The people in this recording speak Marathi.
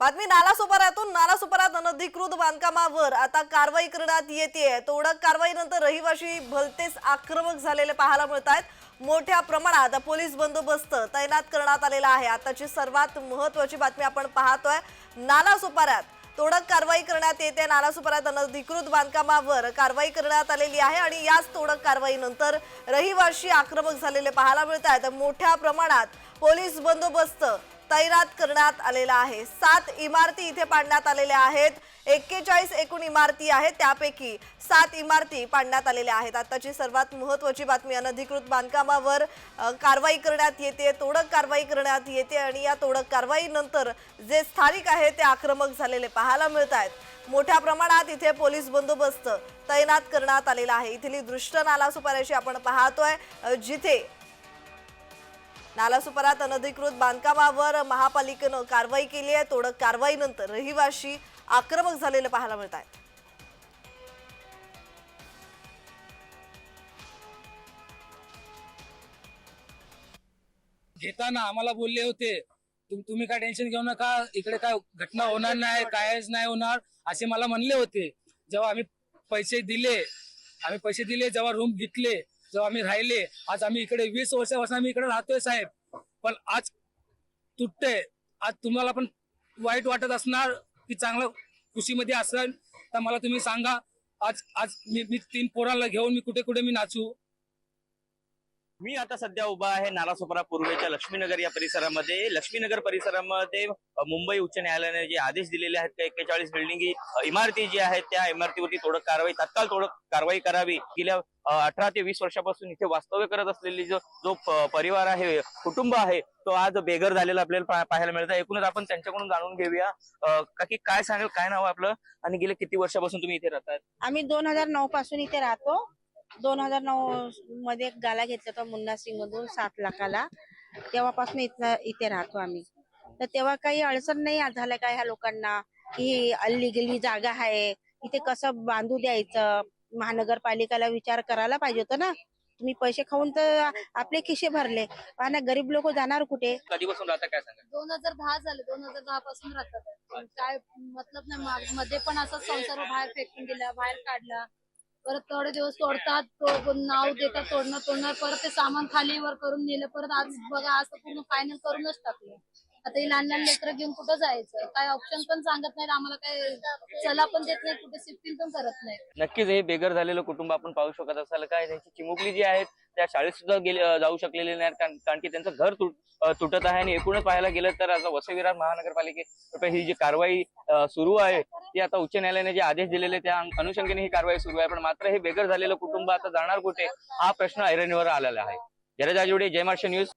बातमी नालासोपाऱ्यातून नालासोपाऱ्यात अनधिकृत बांधकामावर आता कारवाई करण्यात येते. तोडक कारवाईनंतर रहिवाशी भलतेच आक्रमक झालेले पाहायला मिळत आहेत मोठ्या प्रमाणात पोलीस बंदोबस्त तैनात करण्यात आलेला आहे. आताची सर्वात महत्वाची बातमी आपण पाहतोय नालासोपाऱ्यात तोडक कारवाई करण्यात येते. नालासोपाऱ्यात अनधिकृत बांधकामावर कारवाई करण्यात आलेली आहे आणि याच तोडक कारवाईनंतर रहिवाशी आक्रमक झालेले पाहायला मिळत आहेत मोठ्या प्रमाणात पोलीस बंदोबस्त तैनात करण्यात आलेला आहे. सात इमारती इथे पाडण्यात आलेल्या आहेत. एक्केचाळीस एकूण इमारती आहेत. त्यापैकी सात इमारती पाडण्यात आलेल्या आहेत. आताची सर्वात महत्वाची बातमी अनधिकृत बांधकामावर कारवाई करण्यात येते तोडक कारवाई करण्यात येते आणि या तोडक कारवाईनंतर जे स्थानिक आहे ते आक्रमक झालेले पाहायला मिळत आहेत मोठ्या प्रमाणात इथे पोलीस बंदोबस्त तैनात करण्यात आलेला आहे. इथली दृष्ट नाला नालासुपाऱ्याची आपण पाहतोय. जिथे नालासुपारात अनधिकृत बांधकामावर महापालिकेनं कारवाई केली आहे. तोडक कारवाईनंतर रहिवाशी आक्रमक झालेले पाहायला मिळत आहेत. घेताना आम्हाला बोलले होते तुम- तुम्ही काय टेन्शन घेऊ नका इकडे काय घटना होणार नाही कायच नाही होणार असे मला म्हणले होते. जेव्हा आम्ही पैसे दिले आम्ही पैसे दिले जेव्हा रूम घेतले जेव्हा आम्ही राहिले आज आम्ही इकडे वीस वर्षापासून आम्ही इकडे राहतोय साहेब. पण आज तुटते आज तुम्हाला पण वाईट वाटत असणार की चांगलं खुशीमध्ये असेल. तर मला तुम्ही सांगा आज आज मी मी तीन पोरांना घेऊन मी कुठे कुठे मी नाचू? मी आता सध्या उभा आहे नालासोपरा पूर्वेच्या लक्ष्मीनगर या परिसरामध्ये. लक्ष्मीनगर परिसरामध्ये मुंबई उच्च न्यायालयाने जे आदेश दिलेले आहेत एक्केचाळीस बिल्डिंग इमारती जी आहेत त्या इमारतीवरती तोडक कारवाई तत्काळ तोडक कारवाई करावी. गेल्या अठरा ते वीस वर्षापासून इथे वास्तव्य करत असलेली जो जो परिवार आहे कुटुंब आहे तो आज बेघर झालेला आपल्याला पाहायला मिळत आहे. एकूणच आपण त्यांच्याकडून जाणून घेऊया. अ, काकी काय सांगेल काय नाव आपलं? आणि गेले किती वर्षापासून तुम्ही इथे राहतात आम्ही दोन हजार नऊ पासून इथे राहतो. दोन हजार नऊ मध्ये एक गाला घेतला होता मुन्ना सिंग मधून सात लाखाला. तेव्हापासून इथं इथे राहतो आम्ही. तर तेव्हा काही अडचण नाही झालं काय ह्या लोकांना की अल्लीगल ही जागा आहे इथे कसं बांधू द्यायचं? महानगरपालिकेला विचार करायला पाहिजे होतं ना. तुम्ही पैसे खाऊन तर आपले खिशे भरले. पण गरीब लोक जाणार कुठे? कधीपासून राहता काय सांगा? दोन हजार दहा झाले. दोन हजार दहा पासून राहतात काय मतलब नाही मध्ये पण असं संसार बाहेर फेकून दिला बाहेर काढला. परत थोडे दिवस तोडतात तो नाव देतात तोडणार तोडणार परत ते सामान खाली वर करून नेलं परत आज बघा आज तर पूर्ण फायनल करूनच टाकलं. आता ही लहान लहान लेकरं घेऊन कुठं जायचं? काय ऑप्शन पण सांगत नाहीत आम्हाला काय चला पण देत नाही कुठे शिफ्टिंग पण करत नाही नक्कीच हे बेघर झालेलं कुटुंब आपण पाहू शकत असाल. काय त्यांची चिमुकली जी आहेत त्या शाळेत सुद्धा गेले जाऊ शकलेले नाहीत कारण कारण की त्यांचं घर तुट तुटत आहे आणि एकूणच पाहायला गेलं तर आता वसविरार महानगरपालिकेतर्फे ही जी कारवाई सुरू आहे ती आता उच्च न्यायालयाने जे आदेश दिलेले त्या अनुषंगाने ही कारवाई सुरू आहे पण मात्र हे बेघर झालेलं कुटुंब आता जाणार कुठे हा प्रश्न ऐरणीवर आलेला आहे. जयराज आजवडे जय न्यूज.